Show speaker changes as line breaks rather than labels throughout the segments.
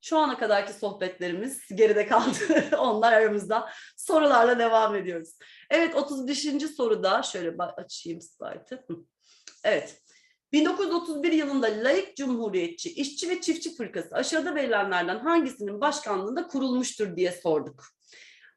Şu ana kadarki sohbetlerimiz geride kaldı. Onlar aramızda. Sorularla devam ediyoruz. Evet 35. soruda şöyle açayım slaytı. Evet. 1931 yılında laik cumhuriyetçi, işçi ve çiftçi fırkası aşağıda verilenlerden hangisinin başkanlığında kurulmuştur diye sorduk.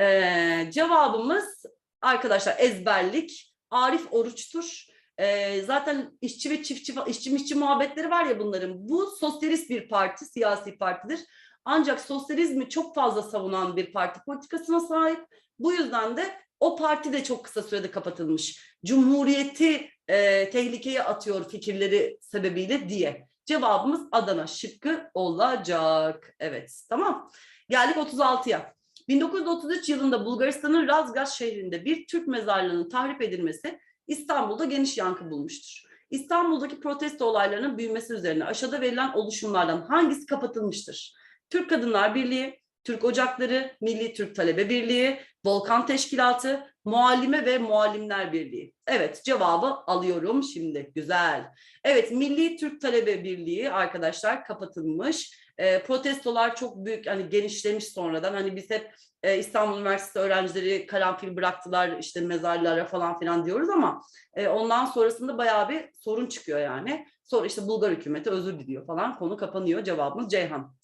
Ee, cevabımız arkadaşlar ezberlik, Arif Oruç'tur. Ee, zaten işçi ve çiftçi, işçi mişçi muhabbetleri var ya bunların. Bu sosyalist bir parti, siyasi partidir. Ancak sosyalizmi çok fazla savunan bir parti politikasına sahip. Bu yüzden de o parti de çok kısa sürede kapatılmış. Cumhuriyeti e, tehlikeye atıyor fikirleri sebebiyle diye. Cevabımız Adana şıkkı olacak. Evet tamam. Geldik 36'ya. 1933 yılında Bulgaristan'ın Razgaz şehrinde bir Türk mezarlığının tahrip edilmesi İstanbul'da geniş yankı bulmuştur. İstanbul'daki protesto olaylarının büyümesi üzerine aşağıda verilen oluşumlardan hangisi kapatılmıştır? Türk Kadınlar Birliği, Türk Ocakları, Milli Türk Talebe Birliği, Volkan Teşkilatı, Muallime ve Muallimler Birliği. Evet cevabı alıyorum şimdi. Güzel. Evet Milli Türk Talebe Birliği arkadaşlar kapatılmış. E, protestolar çok büyük hani genişlemiş sonradan. Hani biz hep e, İstanbul Üniversitesi öğrencileri karanfil bıraktılar işte mezarlara falan filan diyoruz ama e, ondan sonrasında bayağı bir sorun çıkıyor yani. Sonra işte Bulgar hükümeti özür diliyor falan konu kapanıyor. Cevabımız Ceyhan.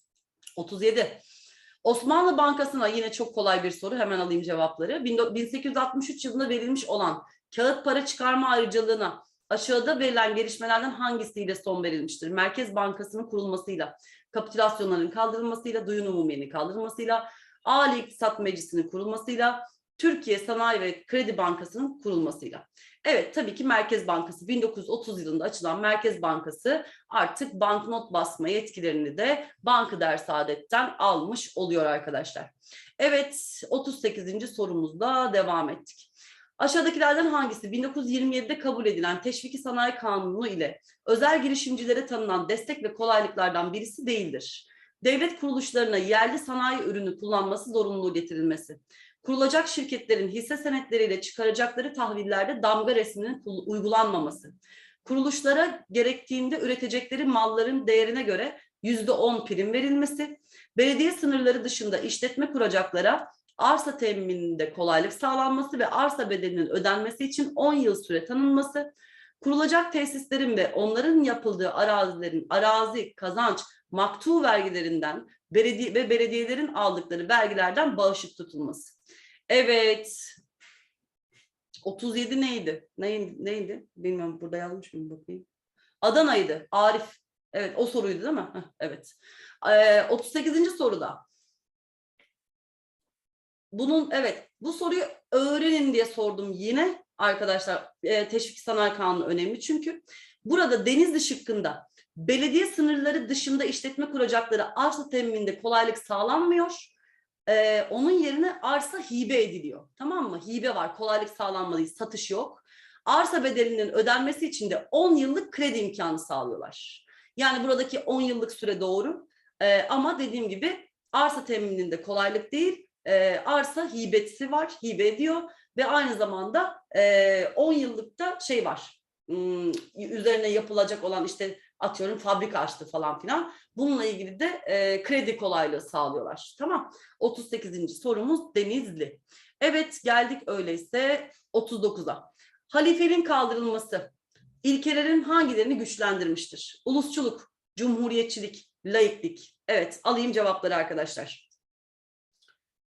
37. Osmanlı Bankası'na yine çok kolay bir soru hemen alayım cevapları. 1863 yılında verilmiş olan kağıt para çıkarma ayrıcalığına aşağıda verilen gelişmelerden hangisiyle son verilmiştir? Merkez Bankası'nın kurulmasıyla, kapitülasyonların kaldırılmasıyla, duyun umumiyenin kaldırılmasıyla, Ali İktisat Meclisi'nin kurulmasıyla, Türkiye Sanayi ve Kredi Bankası'nın kurulmasıyla. Evet tabii ki Merkez Bankası 1930 yılında açılan Merkez Bankası artık banknot basma yetkilerini de Bankı Saadet'ten almış oluyor arkadaşlar. Evet 38. sorumuzda devam ettik. Aşağıdakilerden hangisi 1927'de kabul edilen Teşviki Sanayi Kanunu ile özel girişimcilere tanınan destek ve kolaylıklardan birisi değildir? Devlet kuruluşlarına yerli sanayi ürünü kullanması zorunluluğu getirilmesi kurulacak şirketlerin hisse senetleriyle çıkaracakları tahvillerde damga resminin uygulanmaması, kuruluşlara gerektiğinde üretecekleri malların değerine göre yüzde on prim verilmesi, belediye sınırları dışında işletme kuracaklara arsa temininde kolaylık sağlanması ve arsa bedelinin ödenmesi için 10 yıl süre tanınması, kurulacak tesislerin ve onların yapıldığı arazilerin arazi, kazanç, maktu vergilerinden belediye ve belediyelerin aldıkları vergilerden bağışık tutulması. Evet. 37 neydi? Neydi? neydi? Bilmiyorum burada yazmış mıyım bakayım. Adana'ydı. Arif. Evet o soruydu değil mi? Heh, evet. Ee, 38. soruda. Bunun evet bu soruyu öğrenin diye sordum yine arkadaşlar. E, Teşvik Sanayi Kanunu önemli çünkü burada Denizli şıkkında belediye sınırları dışında işletme kuracakları arsa temininde kolaylık sağlanmıyor e, onun yerine arsa hibe ediliyor. Tamam mı? Hibe var. Kolaylık sağlanmalı, satış yok. Arsa bedelinin ödenmesi için de 10 yıllık kredi imkanı sağlıyorlar. Yani buradaki 10 yıllık süre doğru. E, ama dediğim gibi arsa temininde kolaylık değil, e, arsa hibesi var, hibe ediyor ve aynı zamanda e, 10 yıllıkta şey var. Hmm, üzerine yapılacak olan işte atıyorum fabrika açtı falan filan. Bununla ilgili de e, kredi kolaylığı sağlıyorlar. Tamam. 38. sorumuz Denizli. Evet geldik öyleyse 39'a. Halifeliğin kaldırılması ilkelerin hangilerini güçlendirmiştir? Ulusçuluk, cumhuriyetçilik, laiklik. Evet alayım cevapları arkadaşlar.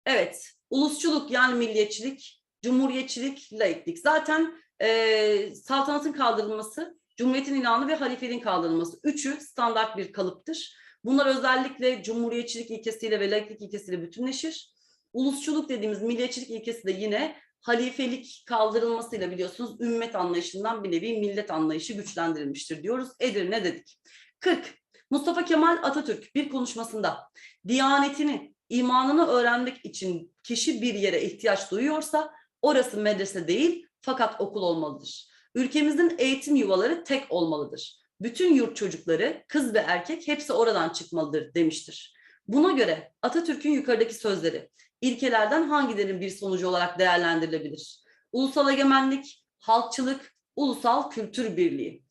Evet ulusçuluk yani milliyetçilik, cumhuriyetçilik, laiklik. Zaten e, saltanatın kaldırılması Cumhuriyetin ilanı ve halifeliğin kaldırılması. Üçü standart bir kalıptır. Bunlar özellikle cumhuriyetçilik ilkesiyle ve laiklik ilkesiyle bütünleşir. Ulusçuluk dediğimiz milliyetçilik ilkesi de yine halifelik kaldırılmasıyla biliyorsunuz ümmet anlayışından bir nevi millet anlayışı güçlendirilmiştir diyoruz. Edirne dedik. 40. Mustafa Kemal Atatürk bir konuşmasında diyanetini, imanını öğrenmek için kişi bir yere ihtiyaç duyuyorsa orası medrese değil fakat okul olmalıdır. Ülkemizin eğitim yuvaları tek olmalıdır. Bütün yurt çocukları, kız ve erkek hepsi oradan çıkmalıdır demiştir. Buna göre Atatürk'ün yukarıdaki sözleri ilkelerden hangilerinin bir sonucu olarak değerlendirilebilir? Ulusal egemenlik, halkçılık, ulusal kültür birliği.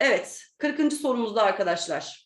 Evet, 40. sorumuzda arkadaşlar.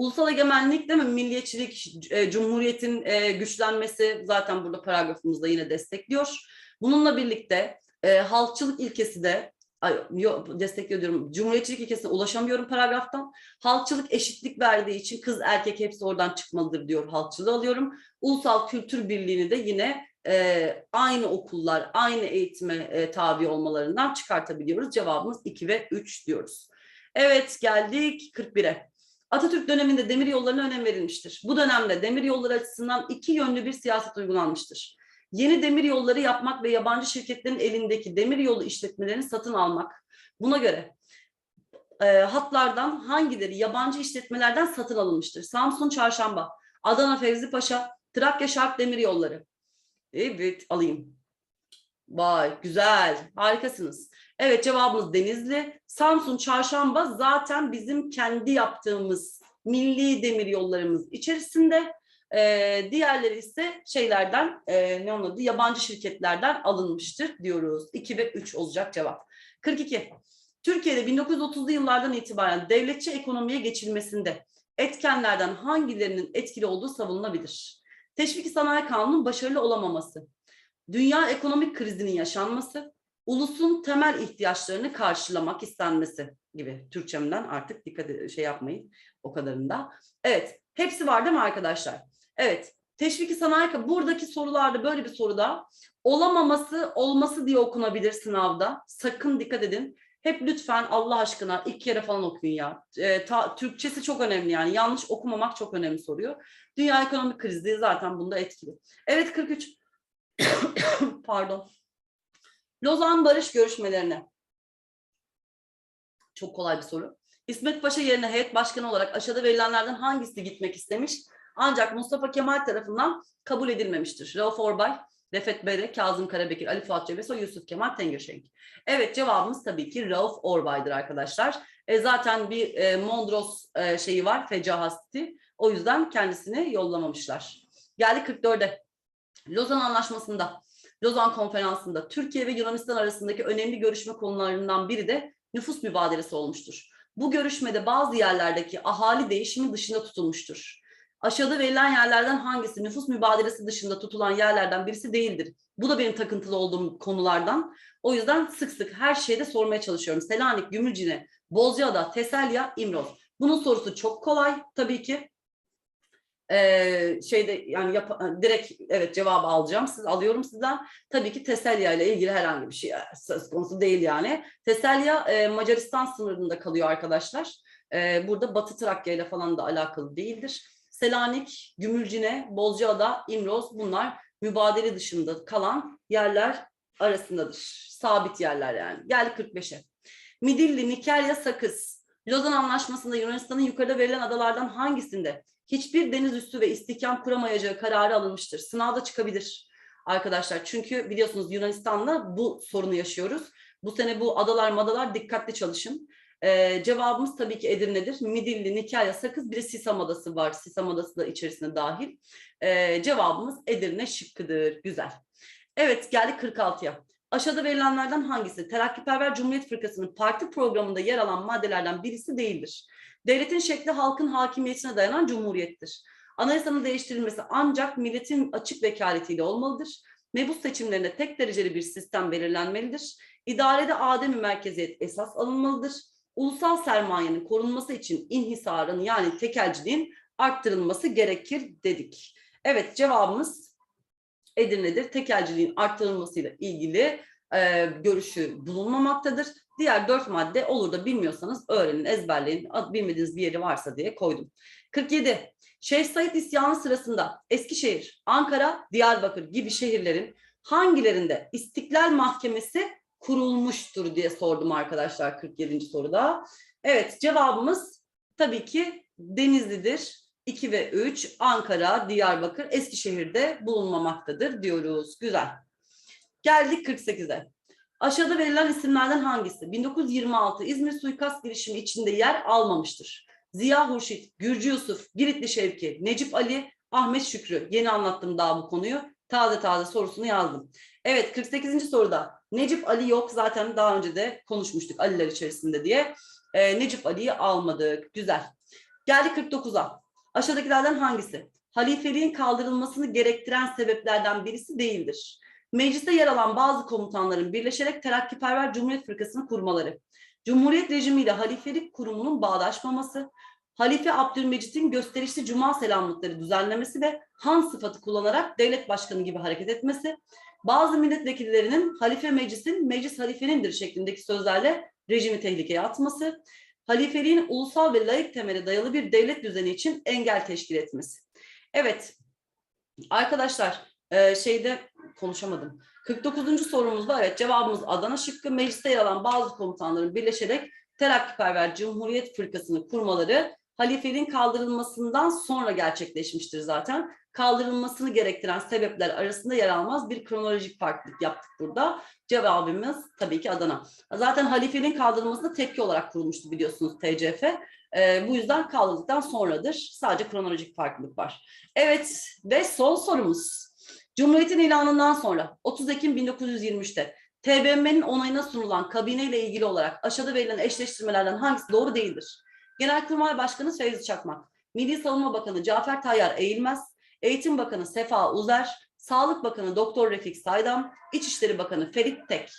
Ulusal egemenlik değil mi? Milliyetçilik, e, cumhuriyetin e, güçlenmesi zaten burada paragrafımızda yine destekliyor. Bununla birlikte e, halkçılık ilkesi de ay, yo, destekliyor diyorum. Cumhuriyetçilik ilkesine ulaşamıyorum paragraftan. Halkçılık eşitlik verdiği için kız erkek hepsi oradan çıkmalıdır diyor. Halkçılığı alıyorum. Ulusal kültür birliğini de yine e, aynı okullar, aynı eğitime e, tabi olmalarından çıkartabiliyoruz. Cevabımız 2 ve 3 diyoruz. Evet geldik 41'e. Atatürk döneminde demir yollarına önem verilmiştir. Bu dönemde demir yolları açısından iki yönlü bir siyaset uygulanmıştır. Yeni demir yolları yapmak ve yabancı şirketlerin elindeki demir yolu işletmelerini satın almak. Buna göre e, hatlardan hangileri yabancı işletmelerden satın alınmıştır? Samsun Çarşamba, Adana Fevzi Paşa, Trakya Şark Demir Yolları. Evet alayım. Vay güzel harikasınız. Evet cevabımız Denizli. Samsun Çarşamba zaten bizim kendi yaptığımız milli demir yollarımız içerisinde. Ee, diğerleri ise şeylerden e, ne onun yabancı şirketlerden alınmıştır diyoruz. 2 ve 3 olacak cevap. 42. Türkiye'de 1930'lu yıllardan itibaren devletçi ekonomiye geçilmesinde etkenlerden hangilerinin etkili olduğu savunulabilir? Teşvik Sanayi Kanunu'nun başarılı olamaması, dünya ekonomik krizinin yaşanması, ulusun temel ihtiyaçlarını karşılamak istenmesi gibi Türkçemden artık dikkat ed- şey yapmayın o kadarında. Evet, hepsi var değil mi arkadaşlar? Evet, teşviki sanayi buradaki sorularda böyle bir soruda olamaması olması diye okunabilir sınavda. Sakın dikkat edin. Hep lütfen Allah aşkına ilk kere falan okuyun ya. Ee, ta- Türkçesi çok önemli yani. Yanlış okumamak çok önemli soruyor. Dünya ekonomik krizi zaten bunda etkili. Evet 43. Pardon. Lozan Barış görüşmelerine. Çok kolay bir soru. İsmet Paşa yerine heyet başkanı olarak aşağıda verilenlerden hangisi gitmek istemiş? Ancak Mustafa Kemal tarafından kabul edilmemiştir. Rauf Orbay, Refet Bere, Kazım Karabekir, Ali Fuat Cebesoy, Yusuf Kemal Tengirşenk. Evet cevabımız tabii ki Rauf Orbay'dır arkadaşlar. E, zaten bir e, Mondros e, şeyi var, fecahasti. O yüzden kendisini yollamamışlar. Geldik 44'e. Lozan Anlaşması'nda, Lozan Konferansı'nda Türkiye ve Yunanistan arasındaki önemli görüşme konularından biri de nüfus mübadelesi olmuştur. Bu görüşmede bazı yerlerdeki ahali değişimi dışında tutulmuştur. Aşağıda verilen yerlerden hangisi nüfus mübadelesi dışında tutulan yerlerden birisi değildir? Bu da benim takıntılı olduğum konulardan. O yüzden sık sık her şeyde sormaya çalışıyorum. Selanik, Gümülcine, Bozcaada, Teselya, İmroz. Bunun sorusu çok kolay tabii ki. Ee, şeyde yani yap, direkt evet cevabı alacağım. Siz alıyorum sizden. Tabii ki Teselya ile ilgili herhangi bir şey söz konusu değil yani. Teselya e, Macaristan sınırında kalıyor arkadaşlar. E, burada Batı Trakya ile falan da alakalı değildir. Selanik, Gümülcine, Bozcaada, İmroz bunlar mübadele dışında kalan yerler arasındadır. Sabit yerler yani. Geldik 45'e. Midilli, Nikelya, Sakız. Lozan Anlaşması'nda Yunanistan'ın yukarıda verilen adalardan hangisinde hiçbir deniz üstü ve istihkam kuramayacağı kararı alınmıştır? Sınavda çıkabilir arkadaşlar. Çünkü biliyorsunuz Yunanistan'la bu sorunu yaşıyoruz. Bu sene bu adalar madalar dikkatli çalışın. Ee, cevabımız tabii ki Edirne'dir. Midilli, Nikelya, Sakız bir de Sisam Adası var. Sisam Adası da içerisine dahil. Ee, cevabımız Edirne şıkkıdır. Güzel. Evet geldik 46'ya. Aşağıda verilenlerden hangisi Terakkiperver Cumhuriyet Fırkası'nın parti programında yer alan maddelerden birisi değildir? Devletin şekli halkın hakimiyetine dayanan cumhuriyettir. Anayasanın değiştirilmesi ancak milletin açık vekaletiyle olmalıdır. Mebus seçimlerinde tek dereceli bir sistem belirlenmelidir. İdarede ademi merkeziyet esas alınmalıdır. Ulusal sermayenin korunması için inhisarın yani tekelciliğin arttırılması gerekir dedik. Evet cevabımız Edirne'dir. Tekelciliğin arttırılmasıyla ilgili e, görüşü bulunmamaktadır. Diğer dört madde olur da bilmiyorsanız öğrenin, ezberleyin. Bilmediğiniz bir yeri varsa diye koydum. 47. Şeyh Said isyanı sırasında Eskişehir, Ankara, Diyarbakır gibi şehirlerin hangilerinde İstiklal Mahkemesi kurulmuştur diye sordum arkadaşlar 47. soruda. Evet cevabımız tabii ki Denizli'dir. 2 ve 3 Ankara, Diyarbakır, Eskişehir'de bulunmamaktadır diyoruz. Güzel. Geldik 48'e. Aşağıda verilen isimlerden hangisi 1926 İzmir suikast girişimi içinde yer almamıştır? Ziya Hurşit, Gürcü Yusuf, Giritli Şevki, Necip Ali, Ahmet Şükrü. Yeni anlattım daha bu konuyu. Taze taze sorusunu yazdım. Evet 48. soruda Necip Ali yok zaten daha önce de konuşmuştuk Aliler içerisinde diye. Ee, Necip Ali'yi almadık. Güzel. Geldi 49'a. Aşağıdakilerden hangisi? Halifeliğin kaldırılmasını gerektiren sebeplerden birisi değildir. Mecliste yer alan bazı komutanların birleşerek Terakkiperver Cumhuriyet Fırkası'nı kurmaları, Cumhuriyet rejimiyle halifelik kurumunun bağdaşmaması, Halife Abdülmecit'in gösterişli cuma selamlıkları düzenlemesi ve han sıfatı kullanarak devlet başkanı gibi hareket etmesi, bazı milletvekillerinin halife meclisin meclis halifenindir şeklindeki sözlerle rejimi tehlikeye atması, halifeliğin ulusal ve layık temele dayalı bir devlet düzeni için engel teşkil etmesi. Evet arkadaşlar e, şeyde konuşamadım. 49. sorumuzda evet cevabımız Adana şıkkı. Mecliste yer alan bazı komutanların birleşerek Terakkiperver Cumhuriyet Fırkası'nı kurmaları halifeliğin kaldırılmasından sonra gerçekleşmiştir zaten. Kaldırılmasını gerektiren sebepler arasında yer almaz bir kronolojik farklılık yaptık burada. Cevabımız tabii ki Adana. Zaten halifeliğin kaldırılmasına tepki olarak kurulmuştu biliyorsunuz TCF. Ee, bu yüzden kaldırıldıktan sonradır. Sadece kronolojik farklılık var. Evet ve son sorumuz. Cumhuriyetin ilanından sonra 30 Ekim 1923'te TBMM'nin onayına sunulan kabine ile ilgili olarak aşağıda verilen eşleştirmelerden hangisi doğru değildir? Genelkurmay Başkanı Fevzi Çakmak, Milli Savunma Bakanı Cafer Tayyar Eğilmez, Eğitim Bakanı Sefa Uzer, Sağlık Bakanı Doktor Refik Saydam, İçişleri Bakanı Ferit Tek.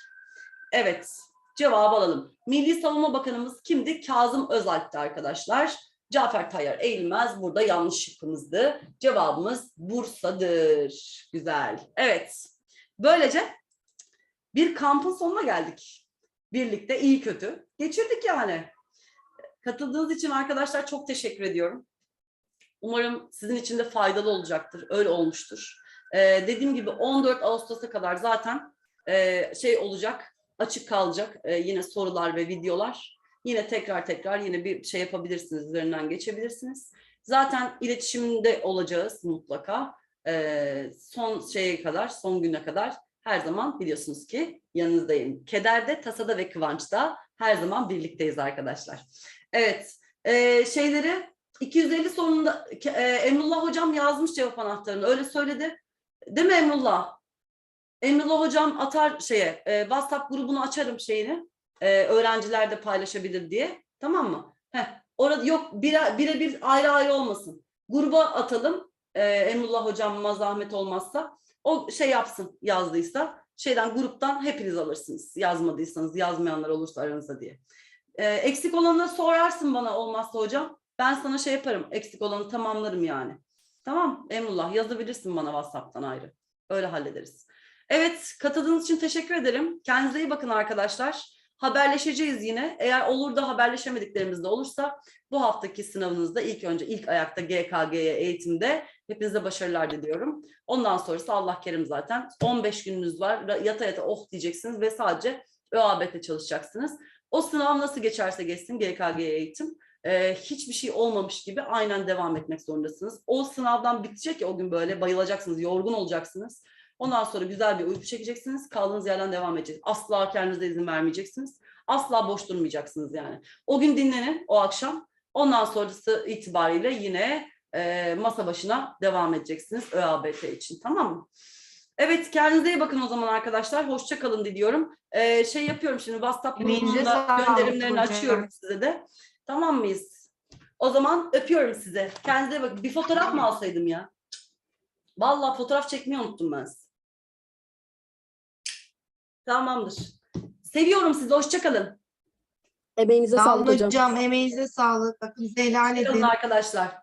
Evet, cevabı alalım. Milli Savunma Bakanımız kimdi? Kazım Özalp'ti arkadaşlar. Cafer Tayyar Eğilmez burada yanlış şıkkımızdı. Cevabımız Bursa'dır. Güzel. Evet. Böylece bir kampın sonuna geldik. Birlikte iyi kötü. Geçirdik yani. Katıldığınız için arkadaşlar çok teşekkür ediyorum. Umarım sizin için de faydalı olacaktır. Öyle olmuştur. Ee, dediğim gibi 14 Ağustos'a kadar zaten e, şey olacak, açık kalacak e, yine sorular ve videolar. Yine tekrar tekrar yine bir şey yapabilirsiniz, üzerinden geçebilirsiniz. Zaten iletişimde olacağız mutlaka. Ee, son şeye kadar, son güne kadar her zaman biliyorsunuz ki yanınızdayım. Kederde, tasada ve kıvançta her zaman birlikteyiz arkadaşlar. Evet, e, şeyleri 250 sonunda e, Emrullah hocam yazmış cevap anahtarını. Öyle söyledi. Değil mi Emrullah? Emrullah hocam atar şeye, e, WhatsApp grubunu açarım şeyini. E, öğrenciler de paylaşabilir diye. Tamam mı? Heh, orada yok bire, birebir ayrı ayrı olmasın. Gruba atalım. E, Emrullah hocamıma zahmet olmazsa. O şey yapsın yazdıysa. Şeyden gruptan hepiniz alırsınız. Yazmadıysanız yazmayanlar olursa aranızda diye. E, eksik olanları sorarsın bana olmazsa hocam. Ben sana şey yaparım. Eksik olanı tamamlarım yani. Tamam Emrullah yazabilirsin bana WhatsApp'tan ayrı. Öyle hallederiz. Evet katıldığınız için teşekkür ederim. Kendinize iyi bakın arkadaşlar. Haberleşeceğiz yine. Eğer olur da haberleşemediklerimiz de olursa bu haftaki sınavınızda ilk önce ilk ayakta GKG'ye eğitimde hepinize başarılar diliyorum. Ondan sonrası Allah kerim zaten. 15 gününüz var. Yata yata oh diyeceksiniz ve sadece ÖAB'de çalışacaksınız. O sınav nasıl geçerse geçsin GKG eğitim e, hiçbir şey olmamış gibi aynen devam etmek zorundasınız. O sınavdan bitecek ya o gün böyle bayılacaksınız, yorgun olacaksınız. Ondan sonra güzel bir uyku çekeceksiniz. Kaldığınız yerden devam edeceksiniz. Asla kendinize izin vermeyeceksiniz. Asla boş durmayacaksınız yani. O gün dinlenin o akşam. Ondan sonrası itibariyle yine e, masa başına devam edeceksiniz ÖABT için. Tamam mı? Evet kendinize iyi bakın o zaman arkadaşlar. Hoşça kalın diliyorum. Ee, şey yapıyorum şimdi WhatsApp grubunda gönderimlerini
hocam.
açıyorum size de. Tamam mıyız? O zaman öpüyorum size. Kendinize bakın. Bir fotoğraf mı alsaydım ya? Vallahi fotoğraf çekmeyi unuttum ben. Tamamdır. Seviyorum sizi. Hoşça kalın.
Emeğinize
Sağ
sağlık hocam.
hocam. Emeğinize sağlık. Hakkınızı helal edin.
arkadaşlar.